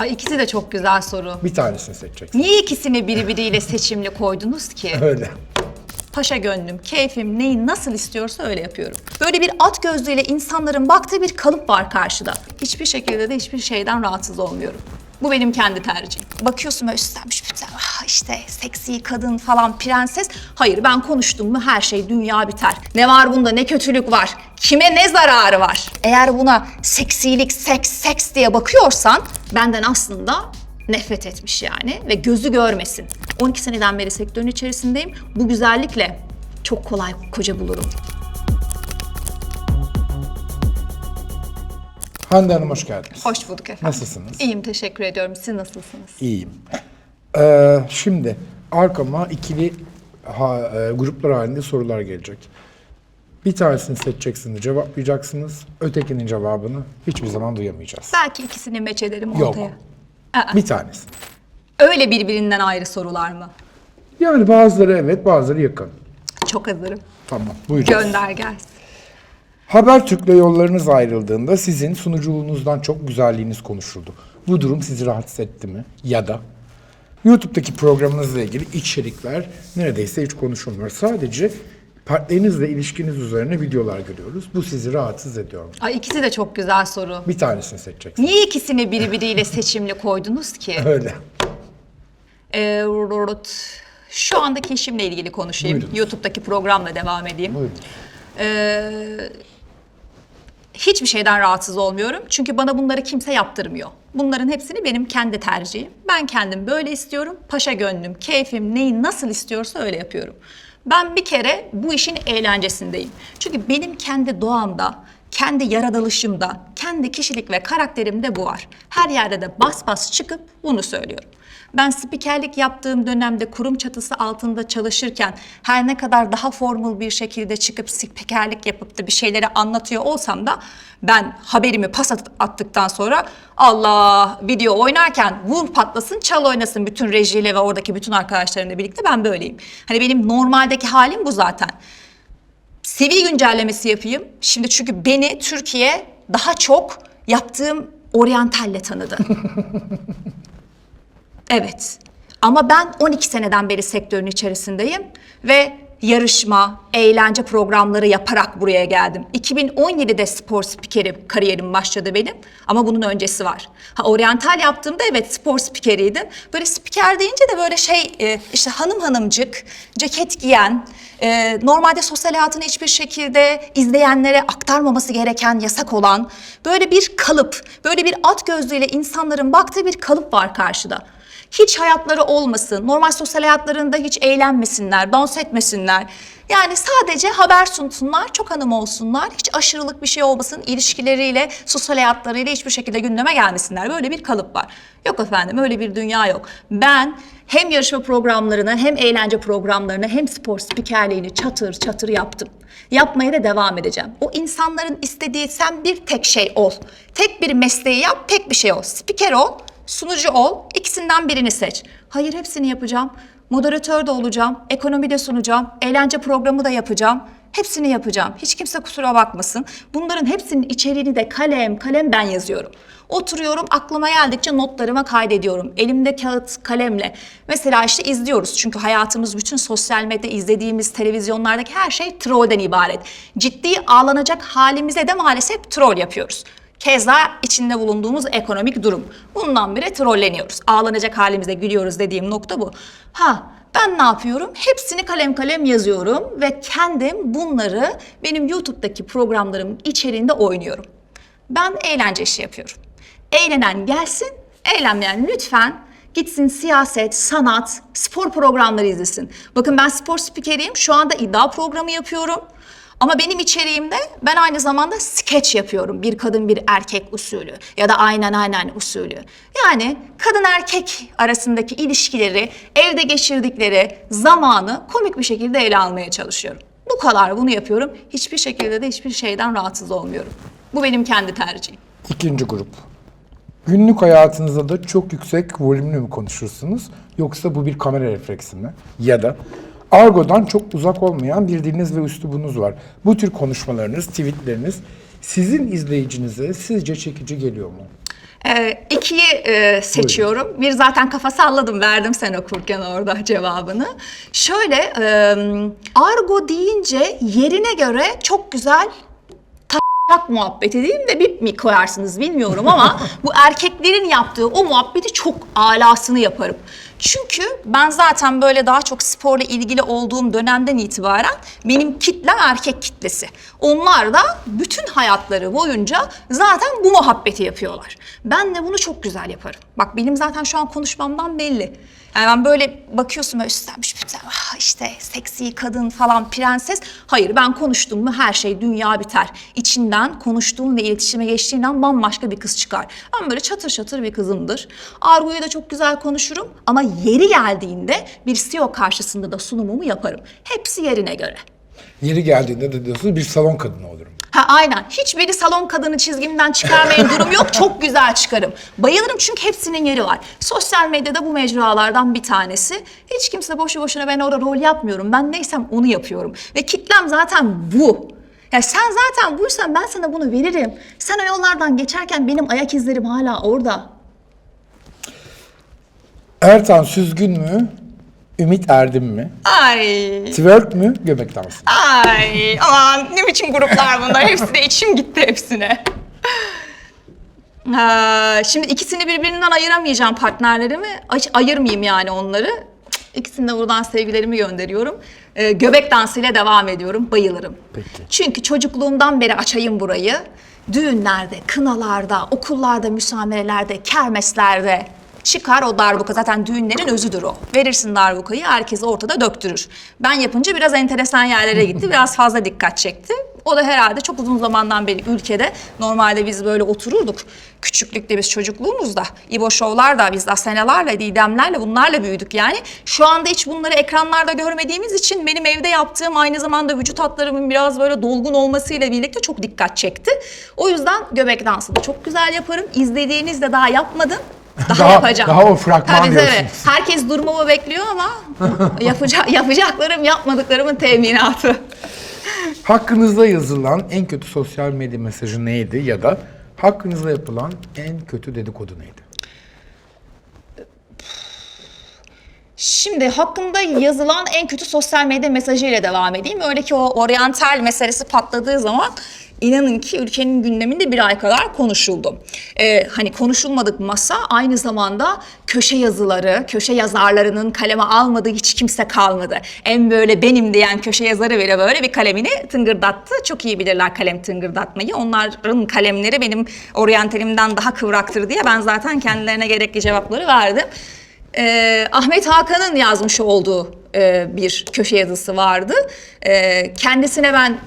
Ay ikisi de çok güzel soru. Bir tanesini seçeceksin. Niye ikisini birbiriyle seçimli koydunuz ki? Öyle. Paşa gönlüm, keyfim neyi nasıl istiyorsa öyle yapıyorum. Böyle bir at gözlüğüyle insanların baktığı bir kalıp var karşıda. Hiçbir şekilde de hiçbir şeyden rahatsız olmuyorum. Bu benim kendi tercihim. Bakıyorsun böyle üstlenmiş bütün ah işte seksi kadın falan prenses. Hayır ben konuştum mu her şey dünya biter. Ne var bunda ne kötülük var. Kime ne zararı var. Eğer buna seksilik, seks, seks diye bakıyorsan benden aslında nefret etmiş yani ve gözü görmesin. 12 seneden beri sektörün içerisindeyim. Bu güzellikle çok kolay koca bulurum. Hande Hanım hoş geldiniz. Hoş bulduk efendim. Nasılsınız? İyiyim teşekkür ediyorum. Siz nasılsınız? İyiyim. Ee, şimdi arkama ikili ha, e, gruplar halinde sorular gelecek. Bir tanesini seçeceksiniz, cevaplayacaksınız. Ötekinin cevabını hiçbir zaman duyamayacağız. Belki ikisini meç ederim Yok. ortaya. Aa, Bir tanesi. öyle birbirinden ayrı sorular mı? Yani bazıları evet, bazıları yakın. Çok hazırım. Tamam, buyurun. Gönder gelsin. Habertürk'le yollarınız ayrıldığında sizin sunuculuğunuzdan çok güzelliğiniz konuşuldu. Bu durum sizi rahatsız etti mi? Ya da YouTube'daki programınızla ilgili içerikler neredeyse hiç konuşulmuyor. Sadece partnerinizle ilişkiniz üzerine videolar görüyoruz. Bu sizi rahatsız ediyor mu? Ay ikisi de çok güzel soru. Bir tanesini seçeceksin. Niye ikisini birbiriyle seçimli koydunuz ki? Öyle. Ee, şu andaki işimle ilgili konuşayım. Buyurun. YouTube'daki programla devam edeyim. Buyurun. Hiçbir şeyden rahatsız olmuyorum. Çünkü bana bunları kimse yaptırmıyor. Bunların hepsini benim kendi tercihim. Ben kendim böyle istiyorum. Paşa gönlüm, keyfim neyi nasıl istiyorsa öyle yapıyorum. Ben bir kere bu işin eğlencesindeyim. Çünkü benim kendi doğamda, kendi yaratılışımda, kendi kişilik ve karakterimde bu var. Her yerde de bas bas çıkıp bunu söylüyorum. Ben spikerlik yaptığım dönemde kurum çatısı altında çalışırken her ne kadar daha formal bir şekilde çıkıp spikerlik yapıp da bir şeyleri anlatıyor olsam da ben haberimi pas at- attıktan sonra Allah video oynarken vur patlasın çal oynasın bütün rejiyle ve oradaki bütün arkadaşlarımla birlikte ben böyleyim. Hani benim normaldeki halim bu zaten. Seviye güncellemesi yapayım. Şimdi çünkü beni Türkiye daha çok yaptığım oryantalle tanıdı. Evet. Ama ben 12 seneden beri sektörün içerisindeyim ve yarışma, eğlence programları yaparak buraya geldim. 2017'de spor spikeri kariyerim başladı benim ama bunun öncesi var. Ha oryantal yaptığımda evet spor spikeriydim. Böyle spiker deyince de böyle şey e, işte hanım hanımcık, ceket giyen, e, normalde sosyal hayatını hiçbir şekilde izleyenlere aktarmaması gereken yasak olan böyle bir kalıp, böyle bir at gözlüğüyle insanların baktığı bir kalıp var karşıda. Hiç hayatları olmasın, normal sosyal hayatlarında hiç eğlenmesinler, dans etmesinler. Yani sadece haber sunsunlar, çok hanım olsunlar, hiç aşırılık bir şey olmasın, ilişkileriyle, sosyal hayatlarıyla hiçbir şekilde gündeme gelmesinler. Böyle bir kalıp var. Yok efendim, öyle bir dünya yok. Ben hem yarışma programlarını, hem eğlence programlarını, hem spor spikerliğini çatır çatır yaptım. Yapmaya da devam edeceğim. O insanların istediği sen bir tek şey ol. Tek bir mesleği yap, tek bir şey ol. Spiker ol, Sunucu ol, ikisinden birini seç. Hayır hepsini yapacağım. Moderatör de olacağım, ekonomi de sunacağım, eğlence programı da yapacağım. Hepsini yapacağım. Hiç kimse kusura bakmasın. Bunların hepsinin içeriğini de kalem kalem ben yazıyorum. Oturuyorum aklıma geldikçe notlarıma kaydediyorum. Elimde kağıt kalemle. Mesela işte izliyoruz çünkü hayatımız bütün sosyal medya izlediğimiz televizyonlardaki her şey trollden ibaret. Ciddi ağlanacak halimize de maalesef troll yapıyoruz. Keza içinde bulunduğumuz ekonomik durum. Bundan beri trolleniyoruz. Ağlanacak halimizde gülüyoruz dediğim nokta bu. Ha ben ne yapıyorum? Hepsini kalem kalem yazıyorum ve kendim bunları benim YouTube'daki programlarım içeriğinde oynuyorum. Ben eğlence işi yapıyorum. Eğlenen gelsin, eğlenmeyen lütfen gitsin siyaset, sanat, spor programları izlesin. Bakın ben spor spikeriyim. Şu anda iddia programı yapıyorum. Ama benim içeriğimde ben aynı zamanda skeç yapıyorum. Bir kadın bir erkek usulü ya da aynen aynen usulü. Yani kadın erkek arasındaki ilişkileri, evde geçirdikleri zamanı komik bir şekilde ele almaya çalışıyorum. Bu kadar bunu yapıyorum. Hiçbir şekilde de hiçbir şeyden rahatsız olmuyorum. Bu benim kendi tercihim. İkinci grup. Günlük hayatınızda da çok yüksek volümlü mü konuşursunuz yoksa bu bir kamera refleksi mi? Ya da argodan çok uzak olmayan bir diliniz ve üslubunuz var. Bu tür konuşmalarınız, tweetleriniz sizin izleyicinize sizce çekici geliyor mu? Ee, ikiyi e, seçiyorum. Bir zaten kafa salladım, verdim sen okurken orada cevabını. Şöyle, e, argo deyince yerine göre çok güzel tak muhabbeti değil de bir mi koyarsınız bilmiyorum ama bu erkeklerin yaptığı o muhabbeti çok alasını yaparım. Çünkü ben zaten böyle daha çok sporla ilgili olduğum dönemden itibaren benim kitlem erkek kitlesi. Onlar da bütün hayatları boyunca zaten bu muhabbeti yapıyorlar. Ben de bunu çok güzel yaparım. Bak benim zaten şu an konuşmamdan belli. Yani ben böyle bakıyorsun böyle üstlenmiş bütün ah işte seksi kadın falan prenses. Hayır ben konuştum mu her şey dünya biter. İçinden konuştuğum ve iletişime geçtiğinden bambaşka bir kız çıkar. Ben böyle çatır çatır bir kızımdır. Argo'yu da çok güzel konuşurum ama yeri geldiğinde bir CEO karşısında da sunumumu yaparım. Hepsi yerine göre. Yeri geldiğinde de diyorsunuz bir salon kadını olurum. Ha aynen. Hiçbiri salon kadını çizgimden çıkarmaya durum yok. Çok güzel çıkarım. Bayılırım çünkü hepsinin yeri var. Sosyal medyada bu mecralardan bir tanesi. Hiç kimse boşu boşuna ben orada rol yapmıyorum. Ben neysem onu yapıyorum. Ve kitlem zaten bu. Ya sen zaten buysan ben sana bunu veririm. Sen o yollardan geçerken benim ayak izlerim hala orada. Ertan Süzgün mü? Ümit Erdem mi? Ay. Twerk mü? Göbek dansı. mı? Ay aman ne biçim gruplar bunlar. Hepsi de içim gitti hepsine. Ha, şimdi ikisini birbirinden ayıramayacağım partnerlerimi. Ay, ayırmayayım yani onları. Cık, İkisini de buradan sevgilerimi gönderiyorum. Ee, göbek dansıyla devam ediyorum. Bayılırım. Peki. Çünkü çocukluğumdan beri açayım burayı. Düğünlerde, kınalarda, okullarda, müsamerelerde, kermeslerde çıkar o darbuka. Zaten düğünlerin özüdür o. Verirsin darbukayı, herkes ortada döktürür. Ben yapınca biraz enteresan yerlere gitti. Biraz fazla dikkat çekti. O da herhalde çok uzun zamandan beri ülkede normalde biz böyle otururduk. Küçüklükte biz çocukluğumuzda. İbo şovlar da biz Asenalarla, Didemlerle bunlarla büyüdük yani. Şu anda hiç bunları ekranlarda görmediğimiz için benim evde yaptığım aynı zamanda vücut hatlarımın biraz böyle dolgun olmasıyla birlikte çok dikkat çekti. O yüzden göbek dansını çok güzel yaparım. İzlediğinizde daha yapmadım. Daha, Daha- yapacağım. daha o fragman Tabii, tabii. diyorsunuz. Herkes durmamı bekliyor ama yapacak, yapacaklarım yapmadıklarımın teminatı. Hakkınızda yazılan en kötü sosyal medya mesajı neydi ya da hakkınızda yapılan en kötü dedikodu neydi? Şimdi hakkında yazılan en kötü sosyal medya mesajıyla devam edeyim. Öyle ki o oryantal meselesi patladığı zaman inanın ki ülkenin gündeminde bir ay kadar konuşuldu. Ee, hani konuşulmadık masa aynı zamanda köşe yazıları, köşe yazarlarının kaleme almadığı hiç kimse kalmadı. En böyle benim diyen köşe yazarı bile böyle bir kalemini tıngırdattı. Çok iyi bilirler kalem tıngırdatmayı. Onların kalemleri benim oryantalimden daha kıvraktır diye ben zaten kendilerine gerekli cevapları verdim. Ee, Ahmet Hakan'ın yazmış olduğu e, bir köşe yazısı vardı. Ee, kendisine ben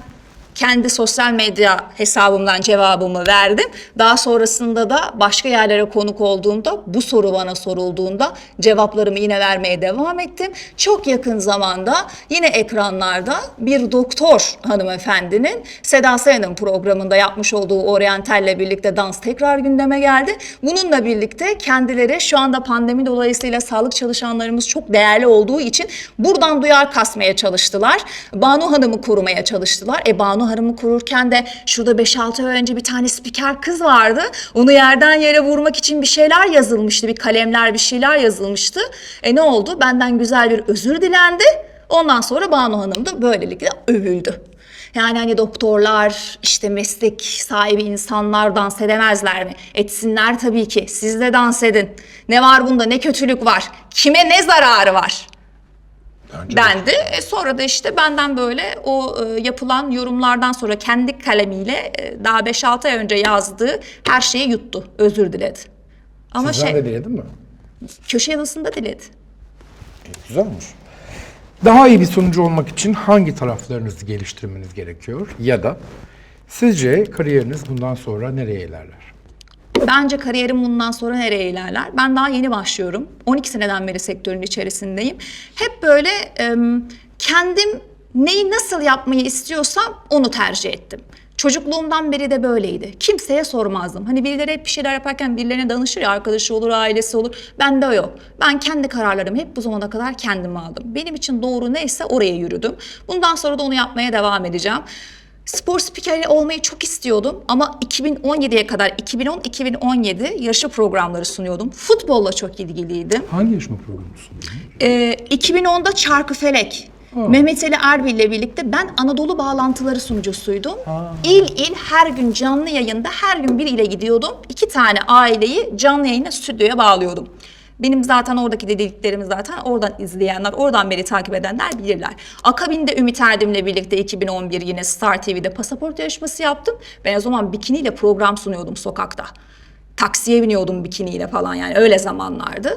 kendi sosyal medya hesabımdan cevabımı verdim. Daha sonrasında da başka yerlere konuk olduğumda bu soru bana sorulduğunda cevaplarımı yine vermeye devam ettim. Çok yakın zamanda yine ekranlarda bir doktor hanımefendinin Seda Sayan'ın programında yapmış olduğu Oriental'le birlikte dans tekrar gündeme geldi. Bununla birlikte kendileri şu anda pandemi dolayısıyla sağlık çalışanlarımız çok değerli olduğu için buradan duyar kasmaya çalıştılar. Banu Hanım'ı korumaya çalıştılar. E Banu Hanım'ı korurken de şurada 5-6 ay önce bir tane spiker kız vardı. Onu yerden yere vurmak için bir şeyler yazılmıştı. Bir kalemler bir şeyler yazılmıştı. E ne oldu? Benden güzel bir özür dilendi. Ondan sonra Banu Hanım da böylelikle övüldü. Yani hani doktorlar, işte meslek sahibi insanlar dans edemezler mi? Etsinler tabii ki. Siz de dans edin. Ne var bunda? Ne kötülük var? Kime ne zararı var? De. dendi. E sonra da işte benden böyle o e, yapılan yorumlardan sonra kendi kalemiyle e, daha 5-6 ay önce yazdığı her şeyi yuttu. Özür diledi. Ama Sizden şey de diledin mi? köşe yazısında diledi. Güzelmiş. Daha iyi bir sonucu olmak için hangi taraflarınızı geliştirmeniz gerekiyor? Ya da sizce kariyeriniz bundan sonra nereye ilerler? Bence kariyerim bundan sonra nereye ilerler? Ben daha yeni başlıyorum. 12 seneden beri sektörün içerisindeyim. Hep böyle em, kendim neyi nasıl yapmayı istiyorsam onu tercih ettim. Çocukluğumdan beri de böyleydi. Kimseye sormazdım. Hani birileri hep bir şeyler yaparken birilerine danışır ya arkadaşı olur, ailesi olur. Bende o yok. Ben kendi kararlarımı hep bu zamana kadar kendim aldım. Benim için doğru neyse oraya yürüdüm. Bundan sonra da onu yapmaya devam edeceğim. Spor spikeri olmayı çok istiyordum ama 2017'ye kadar 2010-2017 yarışma programları sunuyordum. Futbolla çok ilgiliydim. Hangi yarışma programı sundunuz? Ee, 2010'da Çarkıfelek. Mehmet Ali Erbil ile birlikte ben Anadolu Bağlantıları sunucusuydum. İl il her gün canlı yayında her gün bir ile gidiyordum. İki tane aileyi canlı yayına stüdyoya bağlıyordum. Benim zaten oradaki dediklerimi zaten oradan izleyenler, oradan beri takip edenler bilirler. Akabinde Ümit Erdem'le birlikte 2011 yine Star TV'de pasaport yarışması yaptım. Ben o zaman bikiniyle program sunuyordum sokakta. Taksiye biniyordum bikiniyle falan yani öyle zamanlardı.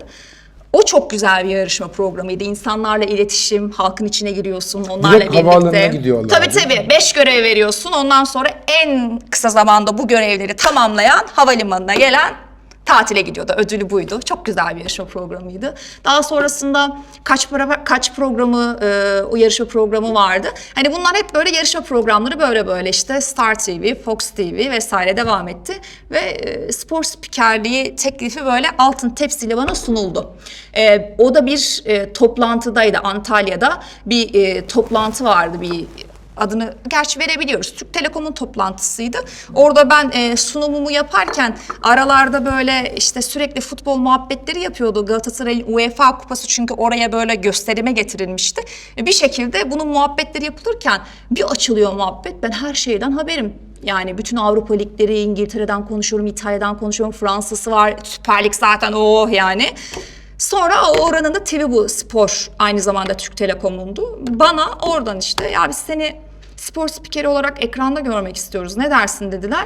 O çok güzel bir yarışma programıydı. İnsanlarla iletişim, halkın içine giriyorsun onlarla birlikte. havaalanına gidiyorlar, Tabii tabii. Beş görev veriyorsun. Ondan sonra en kısa zamanda bu görevleri tamamlayan havalimanına gelen tatile gidiyordu. Ödülü buydu. Çok güzel bir yarışma programıydı. Daha sonrasında kaç para kaç programı e, o yarışma programı vardı. Hani bunlar hep böyle yarışma programları böyle böyle işte Star TV, Fox TV vesaire devam etti ve e, spor spikerliği teklifi böyle altın tepsiyle bana sunuldu. E, o da bir e, toplantıdaydı Antalya'da bir e, toplantı vardı bir adını gerçi verebiliyoruz. Türk Telekom'un toplantısıydı. Orada ben e, sunumumu yaparken aralarda böyle işte sürekli futbol muhabbetleri yapıyordu. Galatasaray'ın UEFA kupası çünkü oraya böyle gösterime getirilmişti. E, bir şekilde bunun muhabbetleri yapılırken bir açılıyor muhabbet. Ben her şeyden haberim. Yani bütün Avrupa ligleri İngiltere'den konuşuyorum, İtalya'dan konuşuyorum, Fransa'sı var, Süper Lig zaten oh yani. Sonra oranın da TV bu spor aynı zamanda Türk Telekom'undu. Bana oradan işte ya biz seni spor spikeri olarak ekranda görmek istiyoruz ne dersin dediler.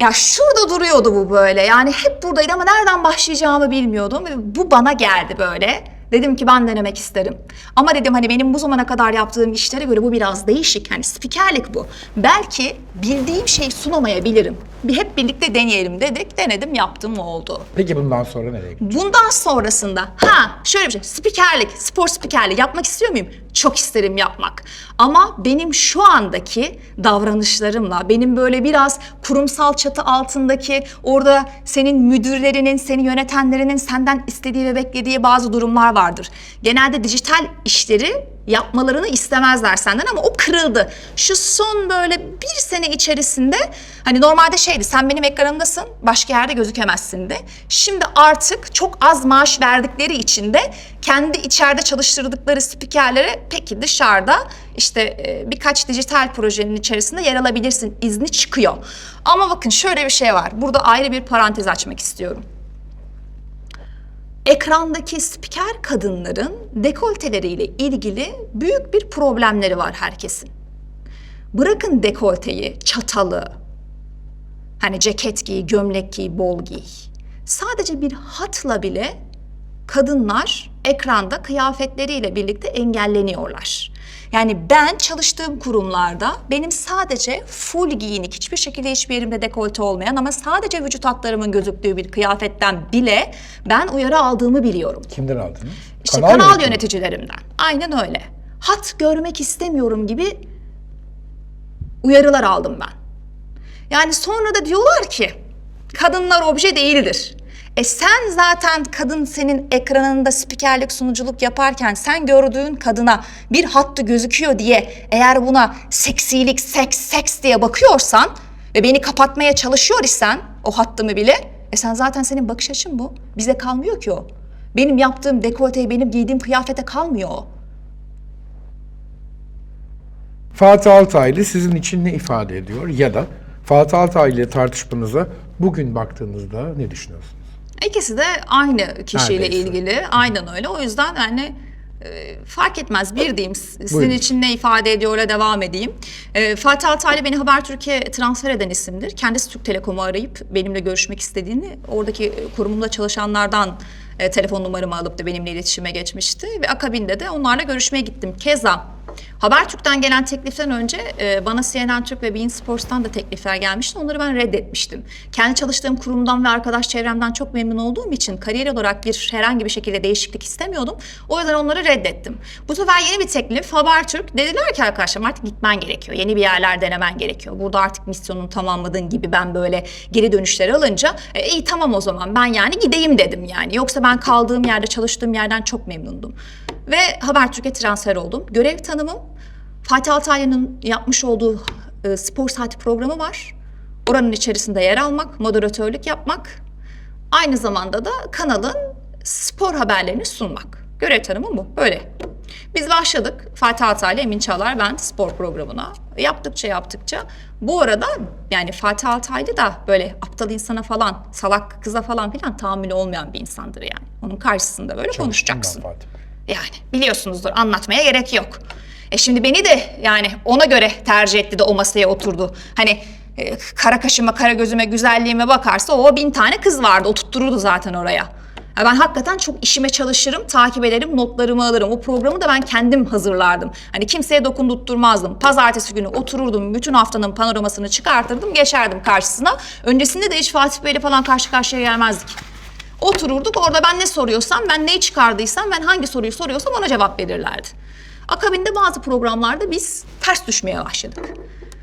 Ya şurada duruyordu bu böyle yani hep buradaydı ama nereden başlayacağımı bilmiyordum. Ve bu bana geldi böyle. Dedim ki ben denemek isterim. Ama dedim hani benim bu zamana kadar yaptığım işlere göre bu biraz değişik. Hani spikerlik bu. Belki bildiğim şeyi sunamayabilirim. Bir hep birlikte deneyelim dedik. Denedim yaptım oldu. Peki bundan sonra nereye gidiyorsunuz? Bundan sonrasında ha şöyle bir şey spikerlik, spor spikerliği yapmak istiyor muyum? Çok isterim yapmak. Ama benim şu andaki davranışlarımla, benim böyle biraz kurumsal çatı altındaki orada senin müdürlerinin, seni yönetenlerinin senden istediği ve beklediği bazı durumlar vardır. Genelde dijital işleri yapmalarını istemezler senden ama o kırıldı. Şu son böyle bir sene içerisinde hani normalde şeydi sen benim ekranımdasın başka yerde gözükemezsin de. Şimdi artık çok az maaş verdikleri için de kendi içeride çalıştırdıkları spikerlere peki dışarıda işte e, birkaç dijital projenin içerisinde yer alabilirsin izni çıkıyor. Ama bakın şöyle bir şey var. Burada ayrı bir parantez açmak istiyorum. Ekrandaki spiker kadınların dekolteleriyle ilgili büyük bir problemleri var herkesin. Bırakın dekolteyi, çatalı, hani ceket giy, gömlek giy, bol giy. Sadece bir hatla bile kadınlar ekranda kıyafetleriyle birlikte engelleniyorlar. Yani ben çalıştığım kurumlarda benim sadece full giyinik hiçbir şekilde hiçbir yerimde dekolte olmayan ama sadece vücut hatlarımın gözüktüğü bir kıyafetten bile ben uyarı aldığımı biliyorum. Kimden aldınız? İşte kanal, yönetimi. yöneticilerimden. Aynen öyle. Hat görmek istemiyorum gibi uyarılar aldım ben. Yani sonra da diyorlar ki kadınlar obje değildir. E sen zaten kadın senin ekranında spikerlik sunuculuk yaparken sen gördüğün kadına bir hattı gözüküyor diye eğer buna seksilik, seks, seks diye bakıyorsan ve beni kapatmaya çalışıyor isen o hattımı bile e sen zaten senin bakış açın bu. Bize kalmıyor ki o. Benim yaptığım dekolteye, benim giydiğim kıyafete kalmıyor o. Fatih Altaylı sizin için ne ifade ediyor? Ya da Fatih Altaylı ile tartışmanıza bugün baktığınızda ne düşünüyorsunuz? İkisi de aynı kişiyle Neredeyse. ilgili. Aynen öyle. O yüzden yani e, fark etmez. Bir diyeyim. Sizin Buyurun. için ne ifade ediyor öyle devam edeyim. E, Fatih Altaylı beni Habertürk'e transfer eden isimdir. Kendisi Türk Telekom'u arayıp benimle görüşmek istediğini oradaki kurumumda çalışanlardan e, telefon numaramı alıp da benimle iletişime geçmişti. Ve akabinde de onlarla görüşmeye gittim. Keza Habertürk'ten gelen tekliften önce e, bana CNN Türk ve Bein Sports'tan da teklifler gelmişti. Onları ben reddetmiştim. Kendi çalıştığım kurumdan ve arkadaş çevremden çok memnun olduğum için kariyer olarak bir herhangi bir şekilde değişiklik istemiyordum. O yüzden onları reddettim. Bu sefer yeni bir teklif Habertürk. Dediler ki arkadaşlar artık gitmen gerekiyor. Yeni bir yerler denemen gerekiyor. Burada artık misyonunu tamamladığın gibi ben böyle geri dönüşleri alınca e, iyi tamam o zaman ben yani gideyim dedim yani. Yoksa ben kaldığım yerde çalıştığım yerden çok memnundum. Ve Habertürk'e transfer oldum. Görev tanımım Fatih Altaylı'nın yapmış olduğu e, spor saati programı var. Oranın içerisinde yer almak, moderatörlük yapmak. Aynı zamanda da kanalın spor haberlerini sunmak. Görev tanımı bu. Böyle. Biz başladık. Fatih Altaylı, Emin Çağlar, ben spor programına. Yaptıkça yaptıkça. Bu arada yani Fatih Altaylı da böyle aptal insana falan, salak kıza falan filan tahammülü olmayan bir insandır yani. Onun karşısında böyle konuşacaksın. Çalıştım Bey. Yani biliyorsunuzdur anlatmaya gerek yok. E şimdi beni de yani ona göre tercih etti de o masaya oturdu. Hani e, kara kaşıma kara gözüme güzelliğime bakarsa o bin tane kız vardı oturttururdu zaten oraya. Ya ben hakikaten çok işime çalışırım, takip ederim, notlarımı alırım. O programı da ben kendim hazırlardım. Hani kimseye dokundurtturmazdım. Pazartesi günü otururdum, bütün haftanın panoramasını çıkartırdım, geçerdim karşısına. Öncesinde de hiç Fatih Bey'le falan karşı karşıya gelmezdik. Otururduk orada ben ne soruyorsam, ben neyi çıkardıysam, ben hangi soruyu soruyorsam ona cevap verirlerdi. Akabinde bazı programlarda biz ters düşmeye başladık.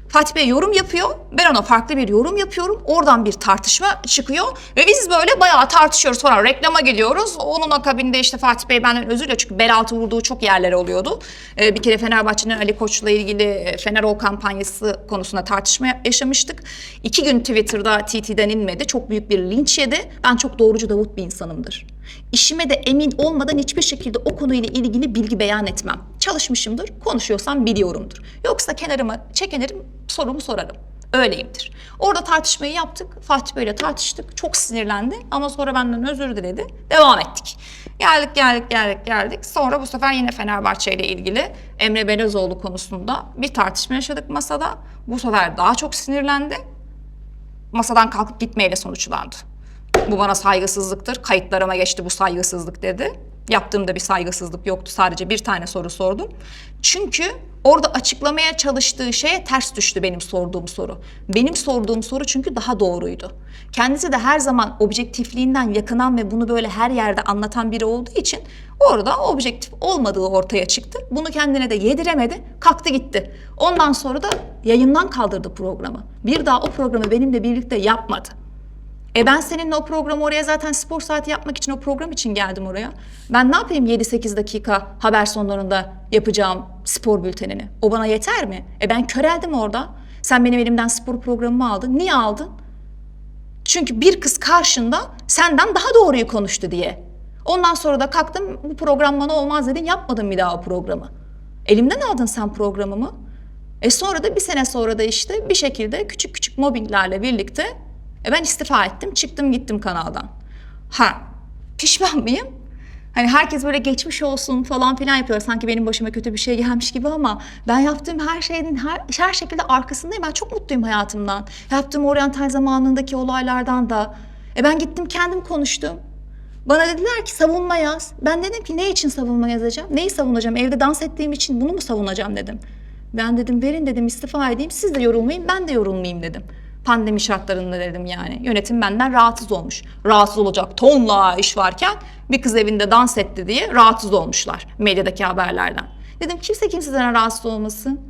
Fatih Bey yorum yapıyor, ben ona farklı bir yorum yapıyorum. Oradan bir tartışma çıkıyor ve biz böyle bayağı tartışıyoruz falan. Reklama geliyoruz. Onun akabinde işte Fatih Bey benden özür diliyor çünkü bel altı vurduğu çok yerlere oluyordu. Ee, bir kere Fenerbahçe'nin Ali Koç'la ilgili e, Fenerol kampanyası konusunda tartışma yaşamıştık. İki gün Twitter'da TT'den inmedi. Çok büyük bir linç yedi. Ben çok doğrucu Davut bir insanımdır. İşime de emin olmadan hiçbir şekilde o konuyla ilgili bilgi beyan etmem. Çalışmışımdır, konuşuyorsam biliyorumdur. Yoksa kenarıma çekinirim, sorumu sorarım. Öyleyimdir. Orada tartışmayı yaptık. Fatih Bey'le tartıştık. Çok sinirlendi ama sonra benden özür diledi. Devam ettik. Geldik geldik geldik geldik. Sonra bu sefer yine Fenerbahçe ile ilgili Emre Belezoğlu konusunda bir tartışma yaşadık masada. Bu sefer daha çok sinirlendi. Masadan kalkıp gitmeyle sonuçlandı. Bu bana saygısızlıktır. Kayıtlarıma geçti bu saygısızlık dedi. Yaptığımda bir saygısızlık yoktu. Sadece bir tane soru sordum. Çünkü orada açıklamaya çalıştığı şeye ters düştü benim sorduğum soru. Benim sorduğum soru çünkü daha doğruydu. Kendisi de her zaman objektifliğinden yakınan ve bunu böyle her yerde anlatan biri olduğu için orada objektif olmadığı ortaya çıktı. Bunu kendine de yediremedi. Kalktı gitti. Ondan sonra da yayından kaldırdı programı. Bir daha o programı benimle birlikte yapmadı. E ben seninle o programı oraya zaten spor saati yapmak için o program için geldim oraya. Ben ne yapayım 7-8 dakika haber sonlarında yapacağım spor bültenini? O bana yeter mi? E ben köreldim orada. Sen benim elimden spor programımı aldın. Niye aldın? Çünkü bir kız karşında senden daha doğruyu konuştu diye. Ondan sonra da kalktım bu program bana olmaz dedin yapmadın bir daha o programı. Elimden aldın sen programımı. E sonra da bir sene sonra da işte bir şekilde küçük küçük mobbinglerle birlikte e ben istifa ettim çıktım gittim kanaldan. Ha pişman mıyım? Hani herkes böyle geçmiş olsun falan filan yapıyor. Sanki benim başıma kötü bir şey gelmiş gibi ama ben yaptığım her şeyin her, her şekilde arkasındayım. Ben çok mutluyum hayatımdan. Yaptığım oryantal zamanındaki olaylardan da. E ben gittim kendim konuştum. Bana dediler ki savunma yaz. Ben dedim ki ne için savunma yazacağım? Neyi savunacağım? Evde dans ettiğim için bunu mu savunacağım dedim. Ben dedim verin dedim istifa edeyim. Siz de yorulmayın ben de yorulmayayım dedim. Pandemi şartlarında dedim yani. Yönetim benden rahatsız olmuş. Rahatsız olacak tonla iş varken bir kız evinde dans etti diye rahatsız olmuşlar medyadaki haberlerden. Dedim kimse kimseden rahatsız olmasın.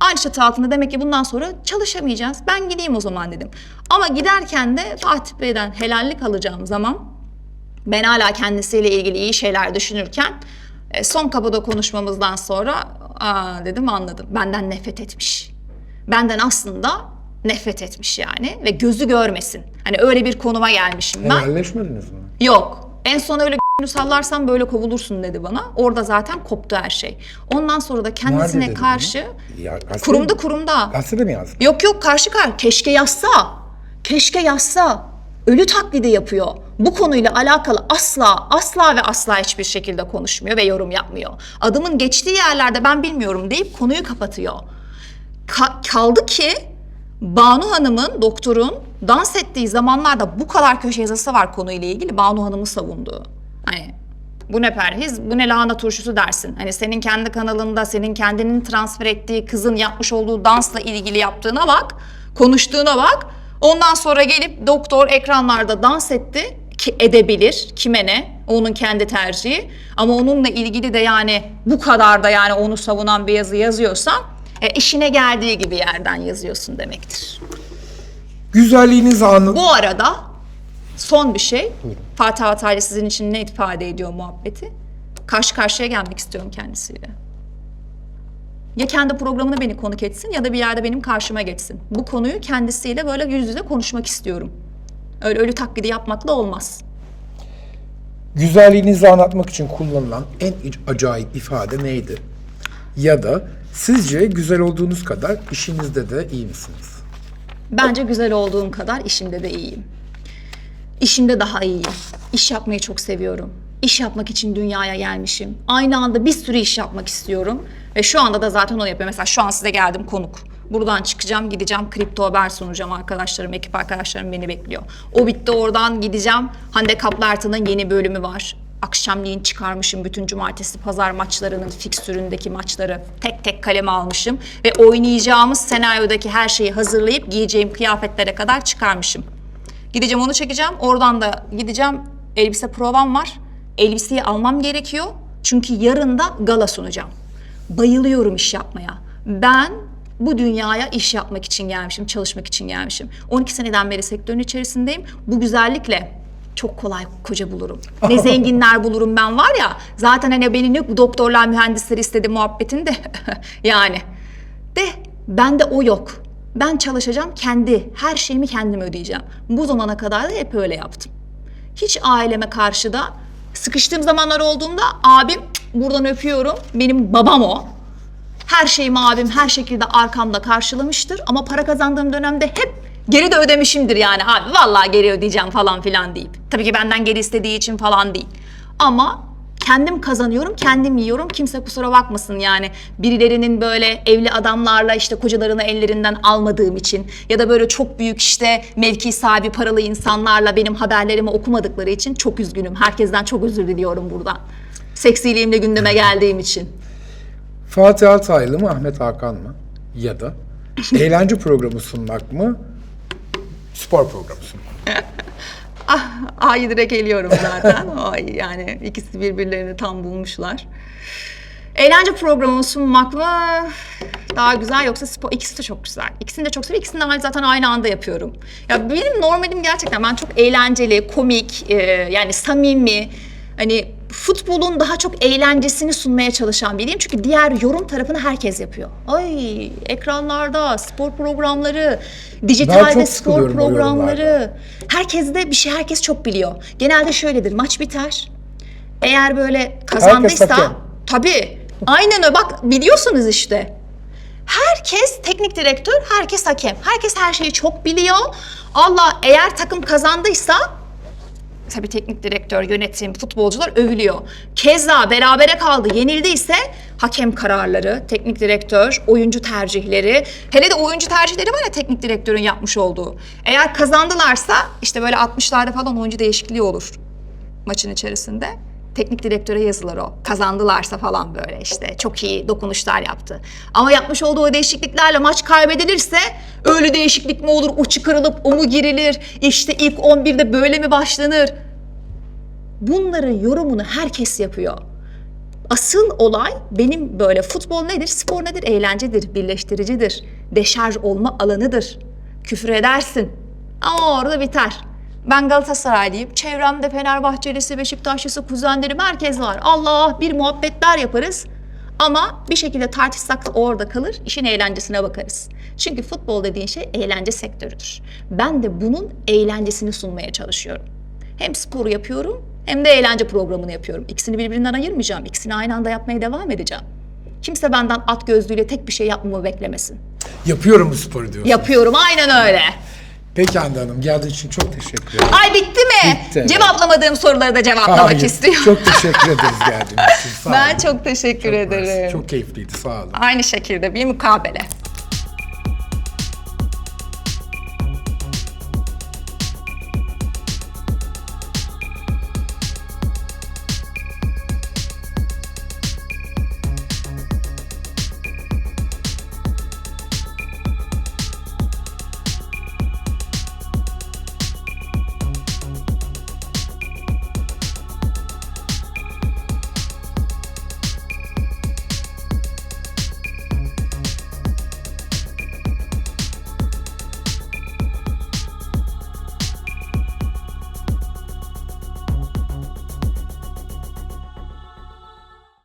Aynı çatı altında demek ki bundan sonra çalışamayacağız. Ben gideyim o zaman dedim. Ama giderken de Fatih Bey'den helallik alacağım zaman ben hala kendisiyle ilgili iyi şeyler düşünürken e, son kapıda konuşmamızdan sonra aa dedim anladım. Benden nefret etmiş. Benden aslında nefret etmiş yani ve gözü görmesin. Hani öyle bir konuma gelmişim ben. Helalleşmediniz mi? Yok. En son öyle sallarsan böyle kovulursun dedi bana. Orada zaten koptu her şey. Ondan sonra da kendisine Nerede dedi karşı bunu? Ya, gazetede kurumda kurumda. Gazetede mi yazdın? Yok yok karşı kar. Keşke yazsa. Keşke yazsa. Ölü taklidi yapıyor. Bu konuyla alakalı asla asla ve asla hiçbir şekilde konuşmuyor ve yorum yapmıyor. Adımın geçtiği yerlerde ben bilmiyorum deyip konuyu kapatıyor. Ka- kaldı ki Banu Hanım'ın, doktorun dans ettiği zamanlarda bu kadar köşe yazısı var konuyla ilgili Banu Hanım'ı savunduğu. Hani bu ne perhiz, bu ne lahana turşusu dersin. Hani senin kendi kanalında, senin kendinin transfer ettiği kızın yapmış olduğu dansla ilgili yaptığına bak, konuştuğuna bak. Ondan sonra gelip doktor ekranlarda dans etti ki edebilir kime ne onun kendi tercihi ama onunla ilgili de yani bu kadar da yani onu savunan bir yazı yazıyorsan e, işine geldiği gibi yerden yazıyorsun demektir. Güzelliğinizi anladım. Bu arada son bir şey. Fatih Altaylı sizin için ne ifade ediyor muhabbeti? Karşı karşıya gelmek istiyorum kendisiyle. Ya kendi programına beni konuk etsin ya da bir yerde benim karşıma geçsin. Bu konuyu kendisiyle böyle yüz yüze konuşmak istiyorum. Öyle ölü taklidi yapmakla olmaz. Güzelliğinizi anlatmak için kullanılan en acayip ifade neydi? Ya da sizce güzel olduğunuz kadar işinizde de iyi misiniz? Bence güzel olduğum kadar işimde de iyiyim. İşimde daha iyiyim. İş yapmayı çok seviyorum. İş yapmak için dünyaya gelmişim. Aynı anda bir sürü iş yapmak istiyorum. Ve şu anda da zaten onu yapıyorum. Mesela şu an size geldim konuk. Buradan çıkacağım, gideceğim, kripto haber sunacağım arkadaşlarım, ekip arkadaşlarım beni bekliyor. O bitti oradan gideceğim. Hande Kaplartı'nın yeni bölümü var. Akşamleyin çıkarmışım bütün cumartesi pazar maçlarının fikstüründeki maçları tek tek kaleme almışım ve oynayacağımız senaryodaki her şeyi hazırlayıp giyeceğim kıyafetlere kadar çıkarmışım. Gideceğim onu çekeceğim. Oradan da gideceğim. Elbise provam var. Elbiseyi almam gerekiyor. Çünkü yarın da gala sunacağım. Bayılıyorum iş yapmaya. Ben bu dünyaya iş yapmak için gelmişim, çalışmak için gelmişim. 12 seneden beri sektörün içerisindeyim. Bu güzellikle çok kolay koca bulurum. Ne zenginler bulurum ben var ya. Zaten hani beni ne doktorlar, mühendisler istedi muhabbetini de yani. De bende o yok. Ben çalışacağım kendi, her şeyimi kendim ödeyeceğim. Bu zamana kadar da hep öyle yaptım. Hiç aileme karşı da sıkıştığım zamanlar olduğunda abim buradan öpüyorum. Benim babam o. Her şeyimi abim her şekilde arkamda karşılamıştır. Ama para kazandığım dönemde hep geri de ödemişimdir yani abi. Vallahi geri ödeyeceğim falan filan deyip. Tabii ki benden geri istediği için falan değil. Ama kendim kazanıyorum, kendim yiyorum. Kimse kusura bakmasın yani. Birilerinin böyle evli adamlarla işte kocalarını ellerinden almadığım için ya da böyle çok büyük işte mevki sahibi paralı insanlarla benim haberlerimi okumadıkları için çok üzgünüm. Herkesten çok özür diliyorum buradan. Seksiliğimle gündeme geldiğim için. Fatih Altaylı mı Ahmet Hakan mı? Ya da eğlence programı sunmak mı? Spor programı sunmak. Ah, A'yı direkt eliyorum zaten. Ay, yani ikisi birbirlerini tam bulmuşlar. Eğlence programı sunmak mı daha güzel yoksa spor? İkisi de çok güzel. İkisini de çok seviyorum. İkisini de zaten aynı anda yapıyorum. Ya benim normalim gerçekten ben çok eğlenceli, komik, e, yani samimi. Hani futbolun daha çok eğlencesini sunmaya çalışan biriyim. Çünkü diğer yorum tarafını herkes yapıyor. Ay ekranlarda spor programları, dijitalde spor programları. Herkes de bir şey herkes çok biliyor. Genelde şöyledir maç biter. Eğer böyle kazandıysa tabii aynen öyle bak biliyorsunuz işte. Herkes teknik direktör, herkes hakem. Herkes her şeyi çok biliyor. Allah eğer takım kazandıysa tabii teknik direktör, yönetim, futbolcular övülüyor. Keza berabere kaldı, yenildiyse hakem kararları, teknik direktör, oyuncu tercihleri, hele de oyuncu tercihleri var ya teknik direktörün yapmış olduğu. Eğer kazandılarsa işte böyle 60'larda falan oyuncu değişikliği olur maçın içerisinde. Teknik direktöre yazılır o. Kazandılarsa falan böyle işte çok iyi dokunuşlar yaptı. Ama yapmış olduğu o değişikliklerle maç kaybedilirse öyle değişiklik mi olur? Uçu kırılıp o mu girilir? İşte ilk 11'de böyle mi başlanır? Bunların yorumunu herkes yapıyor. Asıl olay benim böyle futbol nedir, spor nedir, eğlencedir, birleştiricidir, deşarj olma alanıdır. Küfür edersin ama orada biter. Ben Galatasaraylıyım, çevremde Fenerbahçelisi, Beşiktaşlısı, kuzenlerim herkes var. Allah bir muhabbetler yaparız. Ama bir şekilde tartışsak da orada kalır, işin eğlencesine bakarız. Çünkü futbol dediğin şey eğlence sektörüdür. Ben de bunun eğlencesini sunmaya çalışıyorum. Hem spor yapıyorum hem de eğlence programını yapıyorum. İkisini birbirinden ayırmayacağım. İkisini aynı anda yapmaya devam edeceğim. Kimse benden at gözlüğüyle tek bir şey yapmamı beklemesin. Yapıyorum bu sporu diyorsunuz. Yapıyorum aynen öyle. Peki Hande Hanım geldiği için çok teşekkür ederim. Ay bitti mi? Bitti. Cevaplamadığım soruları da cevaplamak Hayır, istiyorum. Çok teşekkür ederiz geldiğiniz için. Sağ ben olun. çok teşekkür ederim. Çok keyifliydi sağ olun. Aynı şekilde bir mukabele.